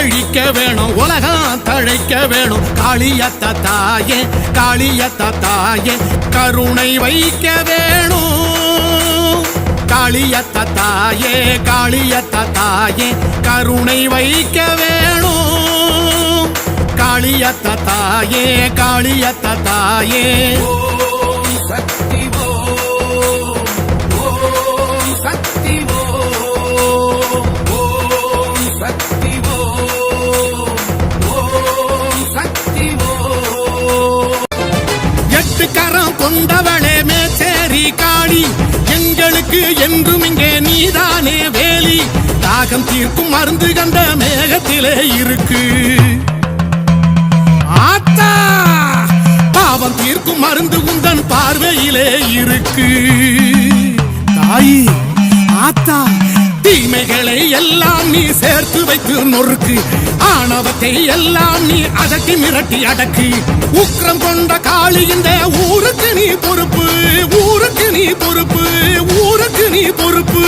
செழிக்க வேணும் உலகம் தழைக்க வேணும். காளியத்த தாயே காளியத்த தாயே கருணை வைக்க வேணும். காளியத்த தாயே காளியத்த தாயே கருணை வைக்க வேணும். காளியத்த தாயே காளியத்த தாயே. அதிகாரம் கொண்டவளே மேச்சேரி காளி. எங்களுக்கு என்றும் இங்கே நீதானே வேலி. தாகம் தீர்க்கும் மருந்து கண்ட மேகத்திலே இருக்கு. ஆத்தா! பாவம் தீர்க்கும் மருந்து உந்தன் பார்வையிலே இருக்கு. தாயி ஆத்தா தீமைகளை எல்லாம் நீ சேர்த்து வைத்து நொறுக்கு. ஆணவத்தை எல்லாம் நீ அதட்டி மிரட்டி அடக்கு. உக்ரம் கொண்ட காளி இந்த ஊருக்கு நீ பொறுப்பு ஊருக்கு நீ பொறுப்பு ஊருக்கு நீ பொறுப்பு.